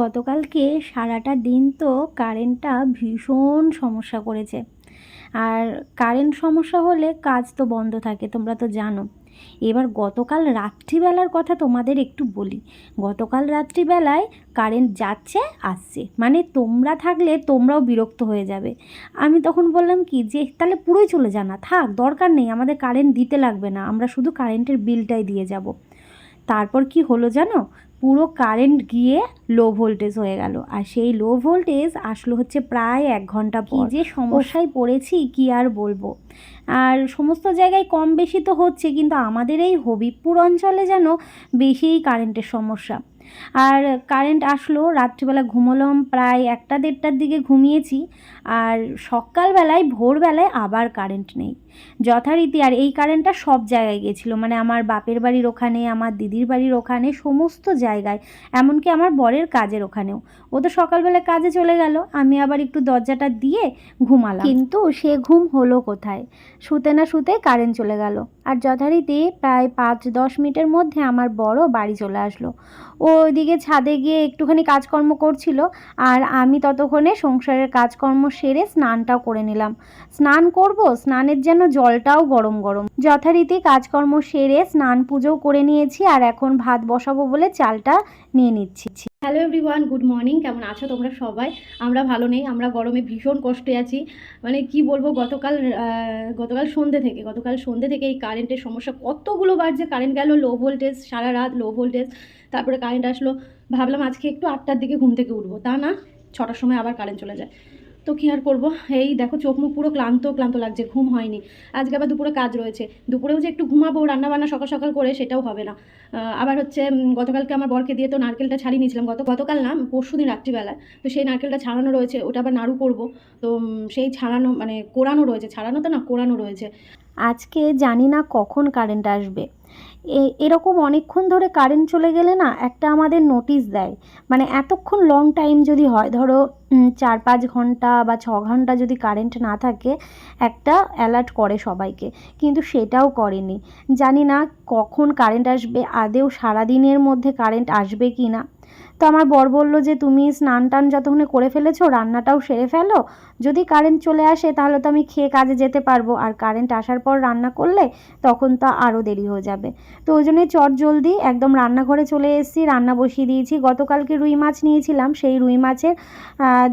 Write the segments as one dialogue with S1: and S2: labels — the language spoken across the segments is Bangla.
S1: গতকালকে সারাটা দিন তো কারেন্টটা ভীষণ সমস্যা করেছে। আর কারেন্ট সমস্যা হলে কাজ তো বন্ধ থাকে, তোমরা তো জানো। এবার গতকাল রাত্রিবেলার কথা তোমাদের একটু বলি। গতকাল রাত্রিবেলায় কারেন্ট যাচ্ছে, আসছে। মানে তোমরা থাকলে তোমরাও বিরক্ত হয়ে যাবে। আমি তখন বললাম কি যে, তাহলে পুরোই চলে যা না, থাক, দরকার নেই, আমাদের কারেন্ট দিতে লাগবে না, আমরা শুধু কারেন্টের বিলটাই দিয়ে যাব। তারপর কি হলো জানো? পুরো কারেন্ট গিয়ে লো ভোল্টেজ হয়ে গেল। আর সেই লো ভোল্টেজ আসলো হচ্ছে প্রায় এক ঘণ্টা পর। যে সমস্যায় পড়েছি কি আর বলব? আর সমস্ত জায়গায় কম বেশি তো হচ্ছে কিন্তু আমাদের এই হবিবপুর অঞ্চলে যেন বেশিই কারেন্টের সমস্যা। আর কারেন্ট আসলো রাত্রিবেলা ঘুমোলাম প্রায় একটা দেড়টার দিকে ঘুমিয়েছি। আর সকালবেলায়, ভোরবেলায় আবার কারেন্ট নেই। যথারীতি আর এই কারেন্টটা সব জায়গায় গেছিল। মানে আমার বাপের বাড়ির ওখানে, আমার দিদির বাড়ির ওখানে, সমস্ত জায়গায়। এমনকি আমার বরের কাজের ওখানেও। ও তো সকালবেলা কাজে চলে গেল। আমি আবার একটু দরজাটা দিয়ে ঘুমালাম। কিন্তু সে ঘুম হলো কোথায়? শুতে না শুতে কারেন্ট চলে গেল। আর যথারীতি প্রায় পাঁচ দশ মিনিটের মধ্যে আমার বড় বাড়ি চলে আসলো। ও ওইদিকে ছাদে গিয়ে একটুখানি কাজকর্ম করছিল। আর আমি ততক্ষণে সংসারের কাজকর্ম সেরে স্নানটাও করে নিলাম। স্নান করব, স্নানের যেন জলটাও গরম গরম। যথারীতি কাজকর্ম সেরে স্নান পুজোও করে নিয়েছি আর এখন ভাত বসাবো বলে চালটা নিয়ে নিচ্ছি।
S2: হ্যালো এভরিওয়ান গুড মর্নিং কেমন আছো তোমরা সবাই? আমরা ভালো নেই, আমরা গরমে ভীষণ কষ্টে আছি। মানে কি বলব, গতকাল গতকাল সন্ধে থেকে, গতকাল সন্ধে থেকে এই কারেন্টের সমস্যা কতগুলো বার যে কারেন্ট গেল লো ভোল্টেজ সারা রাত লো ভোল্টেজ তারপরে কারেন্ট আসলো, ভাবলাম আজকে একটু আটটার দিকে ঘুম থেকে উঠবো। তা না, ছটার সময় আবার কারেন্ট চলে যায়। তো কী আর করব? এই দেখো চোখ মুখ পুরো ক্লান্ত ক্লান্ত লাগছে, ঘুম হয়নি। আজকে আবার দুপুরে কাজ রয়েছে। দুপুরেও যে একটু ঘুমাবো রান্না বান্না সকাল সকাল করে সেটাও হবে না। আবার হচ্ছে গতকালকে আমার বরকে দিয়ে তো নারকেলটা ছাড়িয়ে নিয়েছিলাম। গত, গতকাল না, পরশু দিন রাত্রিবেলায়। তো সেই নারকেলটা ছাড়ানো রয়েছে, ওটা আবার নাড়ু করব। তো সেই ছাড়ানো মানে কোরানো রয়েছে। ছাড়ানো তো না, কোরানো রয়েছে।
S1: আজকে জানি না কখন কারেন্ট আসবে। এরকম অনেকক্ষণ ধরে কারেন্ট চলে গেলে না একটা আমাদের নোটিশ দেয়। মানে এতক্ষণ লং টাইম যদি হয়, ধরো চার পাঁচ ঘণ্টা বা ছ ঘণ্টা যদি কারেন্ট না থাকে, একটা অ্যালার্ট করে সবাইকে। কিন্তু সেটাও করেনি। জানি না কখন কারেন্ট আসবে, আদেও সারাদিনের মধ্যে কারেন্ট আসবে কি না তো আমার বর বলল যে, তুমি স্নান টান যতক্ষণে করে ফেলেছো, রান্নাটাও সেরে ফেলো। যদি কারেন্ট চলে আসে, তাহলে তো আমি খেয়ে কাজে যেতে পারব। আর কারেন্ট আসার পর রান্না করলে, তখন তো আরও দেরি হয়ে যাবে। তো ওই জন্যই চট জলদি একদম রান্নাঘরে চলে এসেছি, রান্না বসিয়ে দিয়েছি। গতকালকে রুই মাছ নিয়েছিলাম, সেই রুই মাছের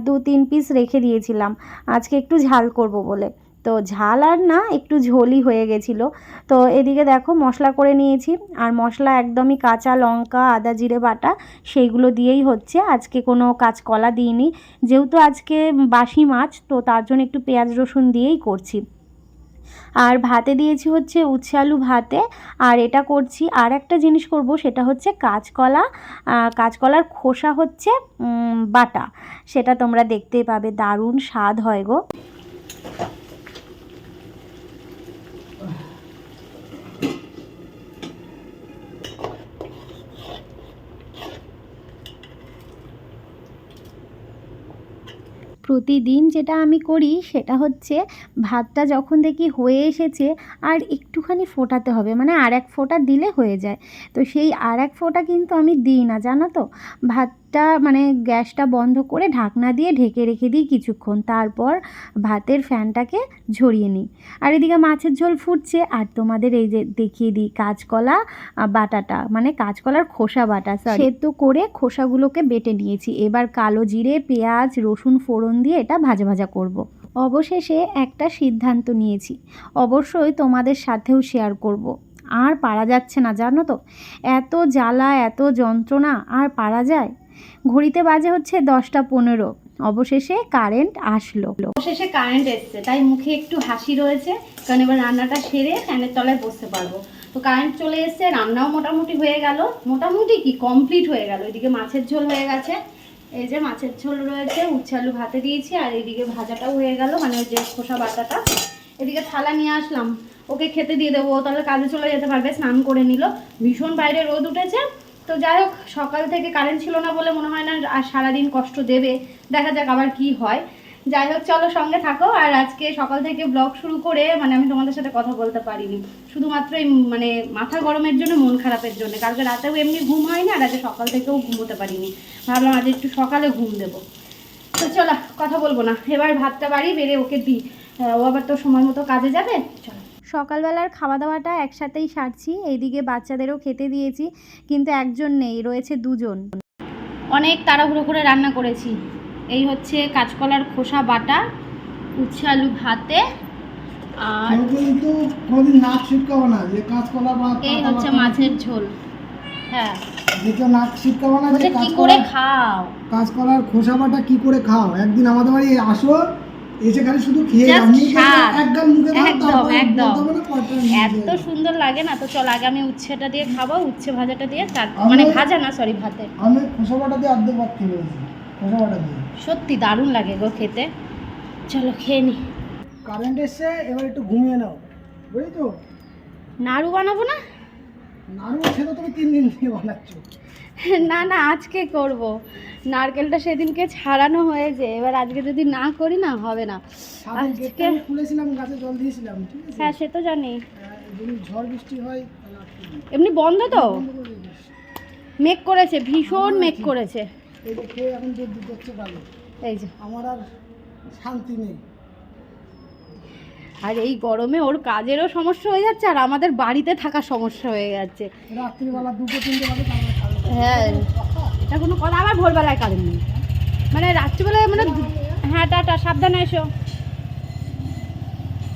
S1: দু তিন পিস রেখে দিয়েছিলাম। আজকে একটু ঝাল করব বলে। তো ঝাল আর না, একটু ঝোলই হয়ে গেছিল। তো এদিকে দেখো মশলা করে নিয়েছি, আর মশলা একদমই কাঁচা লঙ্কা, আদা জিরে বাটা, সেইগুলো দিয়েই হচ্ছে। আজকে কোনো কাঁচকলা দিইনি, যেহেতু আজকে বাসি মাছ, তো তার জন্য একটু পেঁয়াজ রসুন দিয়েই করছি। আর ভাতে দিয়েছি হচ্ছে উচ্ছে আলু ভাতে, আর এটা করছি, আর একটা জিনিস করব, সেটা হচ্ছে কাঁচকলা। কাঁচকলার খোসা হচ্ছে বাটা, সেটা তোমরা দেখতেই পাবে, দারুণ স্বাদ হয় গো। প্রতিদিন যেটা আমি করি সেটা হচ্ছে ভাতটা যখন দেখি হয়ে এসেছে আর একটুখানি ফোটাতে হবে। মানে আর এক ফোঁটা দিলে হয়ে যায়। তো সেই আর এক ফোঁটা কিন্তু আমি দিই না, জানো তো? ভাতটা মানে গ্যাসটা বন্ধ করে ঢাকনা দিয়ে ঢেকে রেখে দিই কিছুক্ষণ। তারপর ভাতের ফ্যানটাকে ঝরিয়ে নিই। আর এদিকে মাছের ঝোল ফুটছে। আর তোমাদের এই যে দেখিয়ে দিই কাঁচকলা বাটাটা মানে কাঁচকলার খোসা বাটা সেদ্ধ করে খোসাগুলোকে বেটে নিয়েছি। এবার কালো জিরে, পেঁয়াজ, রসুন ফোড়ন দিয়ে এটা ভাজা ভাজা করব। অবশেষে একটা সিদ্ধান্ত নিয়েছি। অবশ্যই তোমাদের সাথেও শেয়ার করব। আর পারা যাচ্ছে না, জানো তো? এত জ্বালা, এত যন্ত্রণা, আর পারা যায়? ঘড়িতে বাজে হচ্ছে দশটা পনেরো। অবশেষে কারেন্ট আসলো।
S2: অবশেষে কারেন্ট এসছে, তাই মুখে একটু হাসি রয়েছে, কারণ এবার রান্নাটা সেরে ফ্যানের তলায় বসতে পারব। তো কারেন্ট চলে এসছে, রান্নাও মোটামুটি হয়ে গেল। মোটামুটি কি, কমপ্লিট হয়ে গেল। এদিকে মাছের ঝোল হয়ে গেছে, এই যে মাছের ঝোল রয়েছে, উচ্ছে আলু ভাতে দিয়েছি, আর এদিকে ভাজাটাও হয়ে গেল মানে ওই যে খোসা বাটাটা। এদিকে থালা নিয়ে আসলাম, ওকে খেতে দিয়ে দেবো তাহলে কাজে চলে যেতে পারবে, স্নান করে নিল। ভীষণ বাইরে রোদ উঠেছে তো যাই হোক, সকাল থেকে কারেন্ট ছিল না বলে মনে হয় না আর সারাদিন কষ্ট দেবে। দেখা যাক আবার কি হয়। যাই হোক, চলো সঙ্গে থাকো। আর আজকে সকাল থেকে ব্লগ শুরু করে মানে আমি তোমাদের সাথে কথা বলতে পারিনি। শুধুমাত্র এই মানে মাথা গরমের জন্য, মন খারাপের জন্য। কালকে রাতেও এমনি ঘুম হয়নি আর আজকে সকাল থেকেও ঘুমোতে পারিনি। ভাবলাম আজ একটু সকালে ঘুম দেবো। তো চলো, কথা বলব না। এবার ভাতটা বাড়ি, বেড়ে ওকে দিই ও আবার তো সময় মতো কাজে যাবে। চলো।
S1: সকালবেলার খাওয়া দাওয়াটা একসাথেই সারছি। এইদিকে বাচ্চাদেরও খেতে দিয়েছি কিন্তু একজন নেই রয়েছে দুজন।
S2: অনেক তাড়াহুড়ো করে রান্না করেছি। এই হচ্ছে কাঁচকলার খোসা বাটা উচ্ছে আলু ভাতে আর
S3: কিন্তু কোনোদিন নাক ছিটকাবো না যে কাঁচকলা বা
S2: এই হচ্ছে মাছের ঝোল। হ্যাঁ।
S3: নাক ছিটকাবো না যে
S2: কি করে খাও?
S3: কাঁচকলার খোসা বাটা কি করে খাও? একদিন আমাদের বাড়ি আসো এসে খালি শুধু খেয়ে মুখে
S2: একদম, একদম। এত সুন্দর লাগে না তো চল আগে আমি উচ্ছেটা দিয়ে খাব উচ্ছে ভাজাটা দিয়ে মানে ভাজা না সরি ভাতে।
S3: আমি খোসা দিয়ে অর্ধেক ভাত খেয়ে ফেলেছি দিয়ে।
S2: সত্যি দারুণ লাগে গো খেতে। চলো খেয়ে নি।
S3: কারেন্ট এসছে এবার একটু ঘুমিয়ে নাও। বুঝলি তো?
S2: নাড়ু বানাবো না?
S3: নাড়ু সেটা তুমি তিন দিন দিয়ে বানাচ্ছ।
S2: না না আজকে করব। নারকেলটা সেদিনকে ছাড়ানো হয়েছে। এবার আজকে যদি না করি না হবে না। আজকে-
S3: খুলেছিলাম গাছে জল দিয়েছিলাম
S2: হ্যাঁ সে তো জানি।
S3: আহ, ঝড় বৃষ্টি হয়।
S2: এমনি বন্ধ তো। মেঘ করেছে ভীষণ মেঘ করেছে।
S3: এই যে খেয়ে এখন যে দুধ হচ্ছে কালো
S2: এই যে।
S3: আমার আর শান্তি নেই।
S2: আর এই গরমে ওর কাজেরও সমস্যা হয়ে যাচ্ছে আর আমাদের বাড়িতে থাকার সমস্যা হয়ে যাচ্ছে।
S3: রাত্রিবেলা দুটো তিনটে বাজে
S2: হ্যাঁ। এটা কোনো কথা ভোরবেলায় নেই। মানে রাত্রিবেলায় মানে হ্যাঁ টাটা, সাবধানে এসো।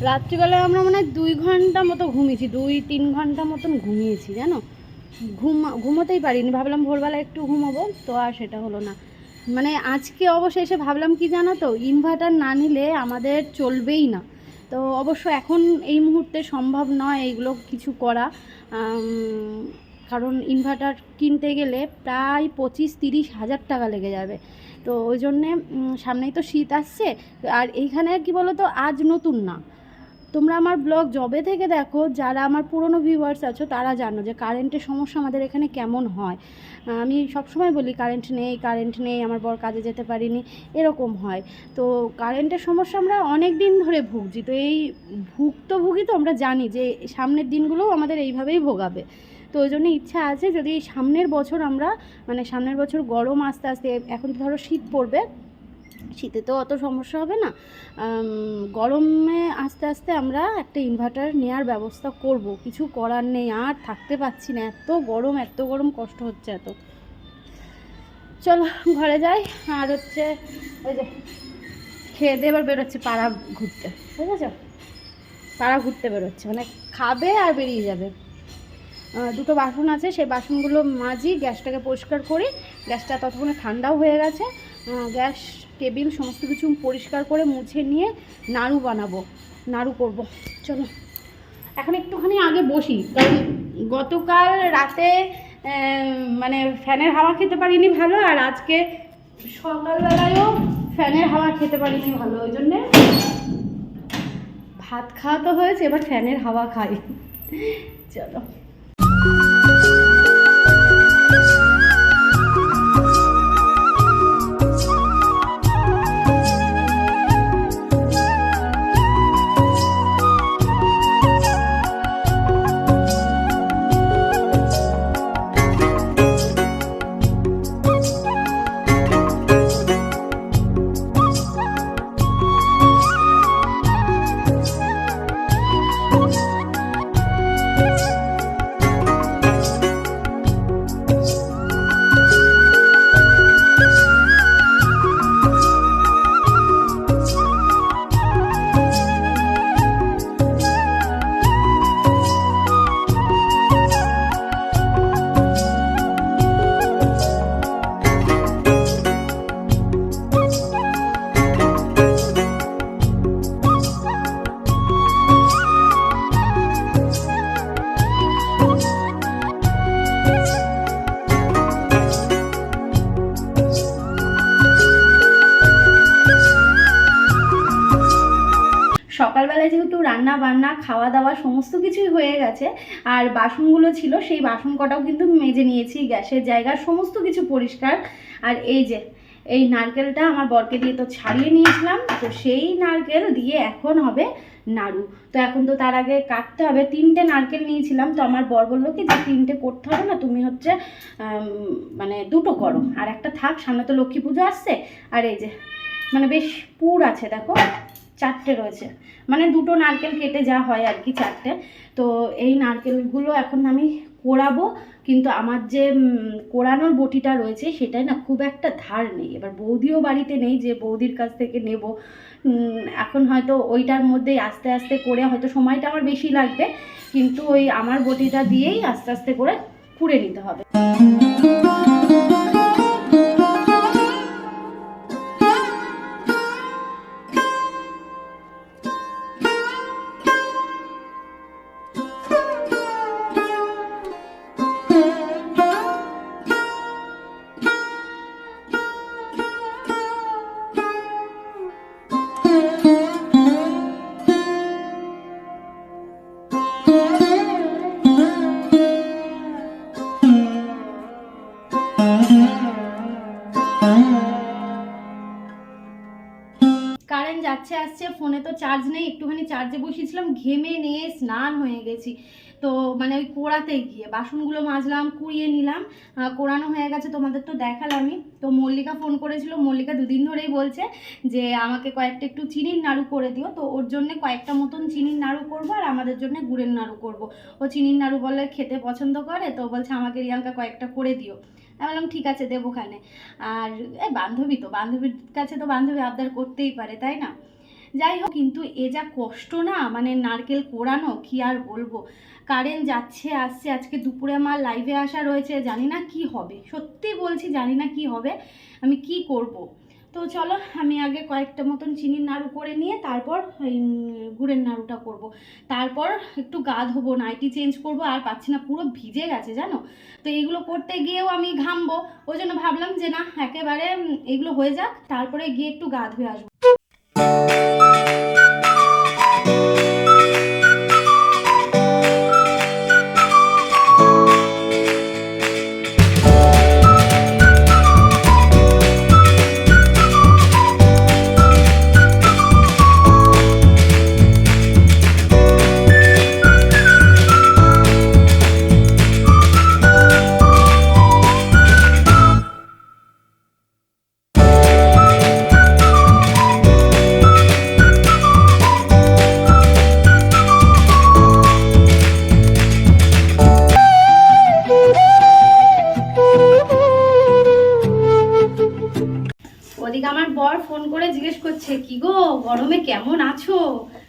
S2: রাত্রিবেলায় আমরা মানে দুই ঘণ্টা মতো ঘুমিয়েছি, দুই, তিন ঘণ্টা মতন ঘুমিয়েছি, জানো? ঘুম, ঘুমোতেই পারিনি, ভাবলাম ভোরবেলা একটু ঘুমাবো, তো আর সেটা হলো না। মানে আজকে অবশেষে ভাবলাম কি জানো তো ইনভার্টার না নিলে আমাদের চলবেই না। তো অবশ্য এখন এই মুহূর্তে সম্ভব নয় এইগুলো কিছু করা কারণ ইনভার্টার কিনতে গেলে প্রায় পঁচিশ তিরিশ হাজার টাকা লেগে যাবে। তো ওই জন্যে সামনেই তো শীত আসছে, আর এইখানে কি বলো তো আজ নতুন না। তোমরা আমার ব্লগ জবে থেকে দেখো, যারা আমার পুরনো ভিউয়ার্স আছো, তারা জানো যে কারেন্টের সমস্যা আমাদের এখানে কেমন হয়। আমি সবসময় বলি কারেন্ট নেই কারেন্ট নেই, আমার বর কাজে যেতে পারিনি, এরকম হয়। তো কারেন্টের সমস্যা আমরা অনেক দিন ধরে ভুগছি, তো এই ভুক্তভোগী তো আমরা জানি যে সামনের দিনগুলোও আমাদের এইভাবেই ভোগাবে। তো ওই জন্য ইচ্ছা আছে যদি সামনের বছর আমরা মানে সামনের বছর গরম আস্তে আস্তে, এখন ধরো শীত পড়বে, শীতে তো অত সমস্যা হবে না গরমে আস্তে আস্তে আমরা একটা ইনভার্টার নেওয়ার ব্যবস্থা করব, কিছু করার নেই, আর থাকতে পারছি না, এত গরম এত গরম কষ্ট হচ্ছে এত। চলো ঘরে যাই, আর হচ্ছে ওই যে খেয়ে দিয়ে এবার বেরোচ্ছে, পাড়া ঘুরতে, বুঝেছ? পাড়া ঘুরতে বেরোচ্ছে মানে খাবে আর বেরিয়ে যাবে। দুটো বাসন আছে, সেই বাসনগুলো মাজি, গ্যাসটাকে পরিষ্কার করি, গ্যাসটা ততক্ষণে ঠান্ডাও হয়ে গেছে। গ্যাস, টেবিল সমস্ত কিছু পরিষ্কার করে মুছে নিয়ে নাড়ু বানাবো, নাড়ু করব। চলো, এখন একটুখানি আগে বসি, কারণ গতকাল রাতে মানে ফ্যানের হাওয়া খেতে পারিনি ভালো, আর আজকে সকালবেলায়ও ফ্যানের হাওয়া খেতে পারিনি ভালো, ওই জন্যে ভাত খাওয়া তো হয়েছে, এবার ফ্যানের হাওয়া খাই। চলো। Thank you. সকালবেলায় যেহেতু রান্না বান্না, খাওয়া দাওয়া সমস্ত কিছুই হয়ে গেছে, আর বাসনগুলো ছিল, সেই বাসন কটাও কিন্তু মেজে নিয়েছি, গ্যাসের জায়গা, সমস্ত কিছু পরিষ্কার। আর এই যে, এই নারকেলটা আমার বরকে দিয়ে তো ছাড়িয়ে নিয়েছিলাম, তো সেই নারকেল দিয়ে এখন হবে নাড়ু। তো এখন তো তার আগে কাটতে হবে। তিনটে নারকেল নিয়েছিলাম, তো আমার বর বলল কি যে তিনটে করতে হবে না, তুমি হচ্ছে মানে দুটো করো। আর একটা থাক, সামনে তো লক্ষ্মী পুজো আসছে। আর এই যে মানে বেশ পুর আছে, দেখো। চারটে রয়েছে। মানে দুটো নারকেল কেটে যা হয় আর কি চারটে। তো এই নারকেলগুলো এখন আমি কোড়াবো, কিন্তু আমার যে কোড়ানোর বটিটা রয়েছে সেটাই না খুব একটা ধার নেই। এবার বৌদিও বাড়িতে নেই যে বৌদির কাছ থেকে নেব। এখন হয়তো ওইটার মধ্যেই আস্তে আস্তে করে হয়তো সময়টা আমার বেশি লাগবে, কিন্তু ওই আমার বটিটা দিয়েই আস্তে আস্তে করে কুড়ে নিতে হবে। চার্জ নেই, একটুখানি চার্জে বসিয়েছিলাম, ঘেমে নিয়ে স্নান হয়ে গেছি। তো মানে ওই কোড়াতে গিয়ে বাসনগুলো মাজলাম, কুড়িয়ে নিলাম কোড়ানো হয়ে গেছে, তোমাদের তো দেখালামই। তো মল্লিকা ফোন করেছিল, মল্লিকা দুদিন ধরেই বলছে যে আমাকে কয়েকটা একটু চিনির নাড়ু করে দিও, তো ওর জন্য কয়েকটা মতন চিনির নাড়ু করব আর আমাদের জন্য গুড়ের নাড়ু করব। ও চিনির নাড়ু বলে খেতে পছন্দ করে, তো বলছে আমাকে রিয়াঙ্কা কয়েকটা করে দিও। আমি বললাম, ঠিক আছে দেবোখানে আর এই বান্ধবী তো, বান্ধবীর কাছে তো বান্ধবী আবদার করতেই পারে, তাই না? যাই হোক কিন্তু এ যা কষ্ট না মানে নারকেল কোড়ানো কি আর বলব? কারেন্ট যাচ্ছে, আসছে, আজকে দুপুরে আমার লাইভে আসা রয়েছে, জানি না কি হবে। সত্যি বলছি, জানি না কি হবে, আমি কি করব? তো চলো, আমি আগে কয়েকটা মতন চিনির নাড়ু করে নিয়ে তারপর গুড়ের নাড়ুটা করব। তারপর একটু গা ধোবো, নাইটি চেঞ্জ করব, আর পাচ্ছি না, পুরো ভিজে গেছে, জানো? তো এইগুলো করতে গিয়েও আমি ঘামবো। ওই জন্য ভাবলাম যে না, একেবারে এগুলো হয়ে যাক, তারপরে গিয়ে একটু গা ধুয়ে আসব।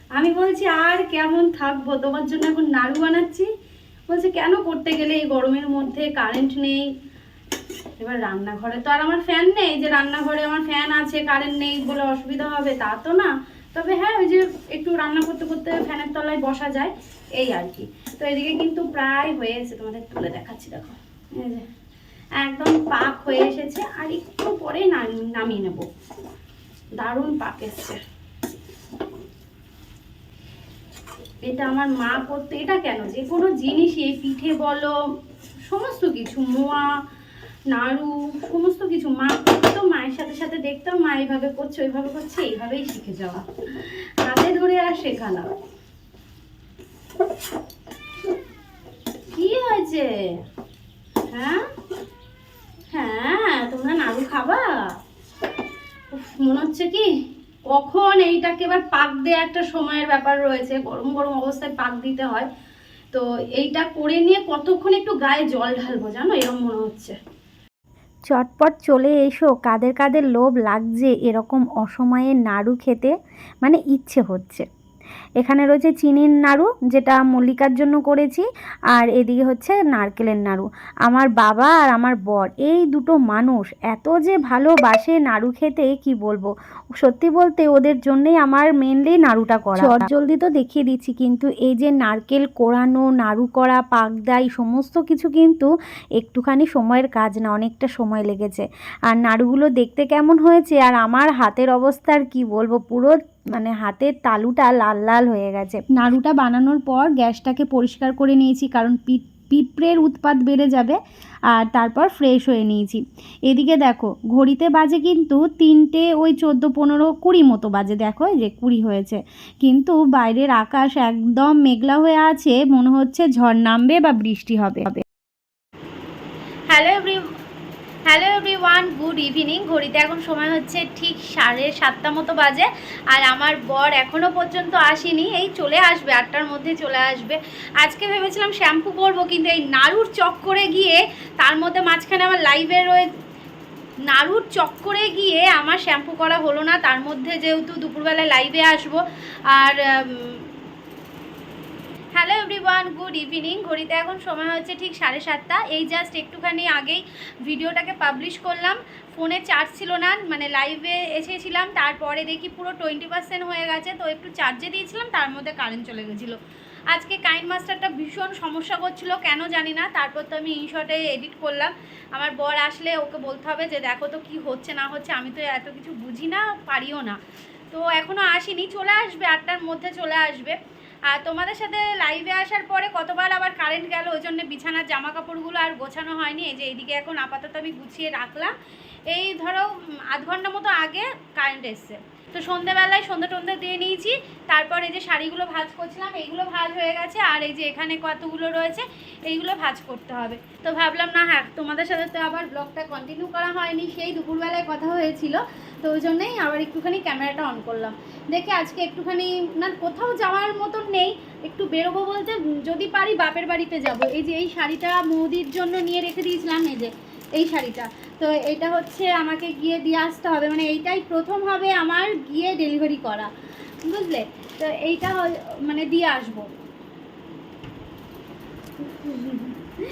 S2: আমি বলছি, আর কেমন থাকব? তোমার জন্য এখন নাড়ু বানাচ্ছি। বলছে, কেন করতে গেলে এই গরমের মধ্যে? কারেন্ট নেই। এবার রান্নাঘরে তো আর আমার ফ্যান নেই, যে রান্নাঘরে আমার ফ্যান আছে কারেন্ট নেই বলে অসুবিধা হবে, তা তো না। তবে হ্যাঁ ওই যে একটু রান্না করতে করতে ফ্যানের তলায় বসা যায়, এই আর কি। তো এদিকে কিন্তু প্রায় হয়ে এসেছে তোমাদের তুলে দেখাচ্ছি, দেখো। একদম পাক হয়ে এসেছে, আর একটু পরে নাম- নামিয়ে নেব। দারুণ পাক এসছে। এটা আমার মা করতে, এটা কেন? যে কোনো জিনিসই পিঠে বলো, সমস্ত কিছু, মোয়া, নাড়ু, সমস্ত কিছু মা করতো, মায়ের সাথে সাথে দেখতাম মা এইভাবে করছে, ওইভাবে করছে, এইভাবেই শিখে যাওয়া। হাতে ধরে আর শেখা না কি হয়েছে? হ্যাঁ? হ্যাঁ তোমরা নাড়ু খাবা? মনে হচ্ছে কি কখন এইটাকে এবার পাক দেওয়া একটা সময়ের ব্যাপার রয়েছে, গরম গরম অবস্থায় পাক দিতে হয়। তো এইটা করে নিয়ে কতক্ষণ একটু গায়ে জল ঢালবো জানো? এরকম মনে হচ্ছে।
S1: চটপট চলে এসো, কাদের কাদের লোভ লাগছে এরকম অসময়ে নাড়ু খেতে মানে ইচ্ছে হচ্ছে। এখানে রয়েছে চিনির নাড়ু, যেটা মল্লিকার জন্য করেছি, আর এদিকে হচ্ছে নারকেলের নাড়ু। আমার বাবা আর আমার বর, এই দুটো মানুষ এত যে ভালোবাসে নাড়ু খেতে, কি বলব? সত্যি বলতে ওদের জন্যেই আমার মেনলি নাড়ুটা করা। জলদি তো দেখিয়ে দিচ্ছি, কিন্তু এই যে নারকেল কোড়ানো নাড়ু করা পাকদাই সমস্ত কিছু কিন্তু একটুখানি সময়ের কাজ না, অনেকটা সময় লেগেছে। আর নাড়ুগুলো দেখতে কেমন হয়েছে, আর আমার হাতের অবস্থা আর কি বলব? পুরো মানে হাতের তালুটা লাল লাল হয়ে গেছে। নাড়ুটা বানানোর পর গ্যাসটাকে পরিষ্কার করে নিয়েছি কারণ পিঠ পিঁপড়ের উৎপাত বেড়ে যাবে আর তারপর ফ্রেশ হয়ে নিয়েছি। এদিকে দেখো ঘড়িতে বাজে কিন্তু তিনটে ওই চোদ্দ পনেরো কুড়ি মতো বাজে। দেখো যে কুড়ি হয়েছে। কিন্তু বাইরের আকাশ একদম মেঘলা হয়ে আছে মনে হচ্ছে ঝড় নামবে বা বৃষ্টি হবে।
S2: Hello every hello everyone good evening ঘড়িতে এখন সময় হচ্ছে ঠিক সাড়ে সাতটা মতো বাজে আর আমার বর এখনও পর্যন্ত আসেনি। এই চলে আসবে, আটটার মধ্যে চলে আসবে। আজকে ভেবেছিলাম শ্যাম্পু করব, কিন্তু এই নাড়ুর চক্করে গিয়ে তার মধ্যে মাঝখানে আমার লাইভে রয়ে নাড়ুর চক্করে গিয়ে আমার শ্যাম্পু করা হলো না। তার মধ্যে যেহেতু দুপুরবেলায় লাইভে আসব, আর হ্যালো এভরিওয়ান গুড ইভিনিং ঘড়িতে এখন সময় হচ্ছে ঠিক সাড়ে সাতটা। এই জাস্ট একটুখানি আগেই ভিডিওটাকে পাবলিশ করলাম। ফোনে চার্জ ছিল না মানে লাইভে এসেছিলাম। তারপরে দেখি পুরো টোয়েন্টি পার্সেন্ট হয়ে গেছে, তো একটু চার্জে দিয়েছিলাম, তার মধ্যে কারেন্ট চলে গেছিল। আজকে কাইন মাস্টারটা ভীষণ সমস্যা করছিল, কেন জানি না। তারপর তো আমি ইনশটে এডিট করলাম। আমার বর আসলে ওকে বলতে হবে যে, দেখো তো কি হচ্ছে, না হচ্ছে, আমি তো এত কিছু বুঝি না, পারিও না। তো এখনও আসেনি, চলে আসবে, আটটার মধ্যে চলে আসবে। আর তোমাদের সাথে লাইভে আসার পরে কতবার আবার কারেন্ট গেল, ওই জন্য বিছানার জামা কাপড়গুলো আর গোছানো হয়নি। এই যে এইদিকে এখন আপাতত আমি গুছিয়ে রাখলাম। এই ধরো আধ ঘণ্টা মতো আগে কারেন্ট এসছে। তো সন্ধেবেলায় সন্ধে টন্ধে দিয়ে নিয়েছি। তারপর এই যে শাড়িগুলো ভাজ করছিলাম, এইগুলো ভাজ হয়ে গেছে। আর এই যে এখানে কতগুলো রয়েছে, এইগুলো ভাজ করতে হবে। তো ভাবলাম, না হ্যাঁ তোমাদের সাথে তো আবার ব্লগটা কন্টিনিউ করা হয়নি, সেই দুপুরবেলায় কথা হয়েছিল। তো ওই জন্যেই আবার একটুখানি ক্যামেরাটা অন করলাম। দেখে আজকে একটুখানি, না, কোথাও যাওয়ার মতন নেই। একটু বেরোবো বলতে, যদি পারি বাপের বাড়িতে যাব। এই যে এই শাড়িটা মৌদির জন্য নিয়ে রেখে দিয়েছিলাম, এই যে এই শাড়িটা। তো এটা হচ্ছে আমাকে গিয়ে দিয়ে আসতে হবে। মানে এইটাই প্রথম হবে আমার গিয়ে ডেলিভারি করা। বুঝলে? তো এইটা মানে দিয়ে আসব।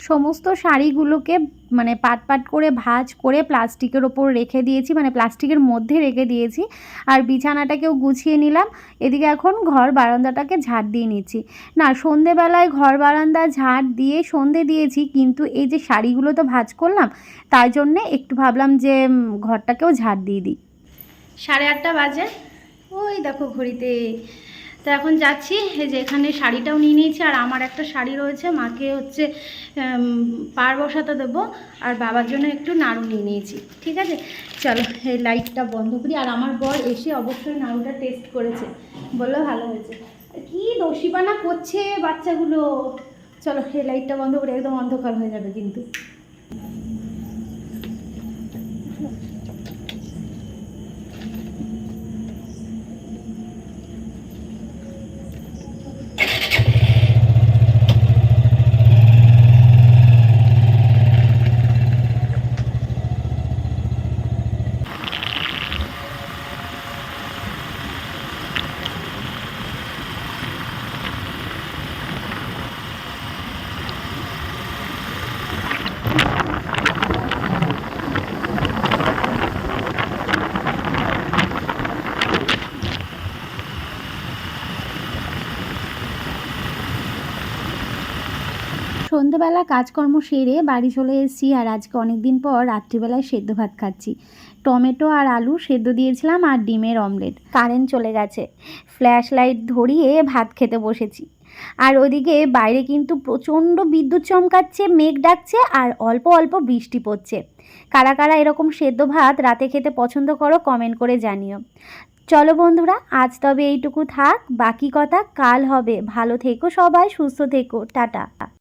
S1: সমস্ত শাড়িগুলোকে মানে পাট পাট করে ভাঁজ করে প্লাস্টিকের ওপর রেখে দিয়েছি মানে প্লাস্টিকের মধ্যে রেখে দিয়েছি। আর বিছানাটাকেও গুছিয়ে নিলাম। এদিকে এখন ঘর বারান্দাটাকে ঝাড় দিয়ে নিচ্ছি। না, সন্ধেবেলায় ঘর বারান্দা ঝাড় দিয়ে সন্ধে দিয়েছি, কিন্তু এই যে শাড়িগুলো তো ভাঁজ করলাম, তাই জন্যে একটু ভাবলাম যে ঘরটাকেও ঝাড় দিয়ে দিই।
S2: সাড়ে আটটা বাজে। ওই দেখো ঘড়িতে। তো এখন যাচ্ছি যে এখানে শাড়িটাও নিয়ে নিয়েছি, আর আমার একটা শাড়ি রয়েছে, মাকে হচ্ছে পার বসাতে দেবো, আর বাবার জন্য একটু নাড়ু নিয়ে নিয়েছি, ঠিক আছে? চলো, এই লাইটটা বন্ধ করি, আর আমার বর এসে অবশ্যই নাড়ুটা টেস্ট করেছে, বলল ভালো হয়েছে। কি দোষীপানা করছে বাচ্চাগুলো? চলো, এই লাইটটা বন্ধ করে, একদম অন্ধকার হয়ে যাবে কিন্তু।
S1: সন্ধেবেলা কাজকর্ম সেরে বাড়ি চলে এসেছি আর আজকে অনেক দিন পর রাত্রিবেলায় সেদ্ধ ভাত খাচ্ছি। টমেটো আর আলু সেদ্ধ দিয়েছিলাম আর ডিমের অমলেট। কারেন্ট চলে গেছে। ফ্ল্যাশ লাইট ধরিয়ে ভাত খেতে বসেছি। আর ওদিকে বাইরে কিন্তু প্রচণ্ড বিদ্যুৎ চমকাচ্ছে, মেঘ ডাকছে আর অল্প অল্প বৃষ্টি পড়ছে। কারা কারা এরকম সেদ্ধ ভাত রাতে খেতে পছন্দ করো কমেন্ট করে জানিও। চলো বন্ধুরা, আজ তবে এইটুকু থাক, বাকি কথা কাল হবে। ভালো থেকো সবাই, সুস্থ থেকো। টাটা।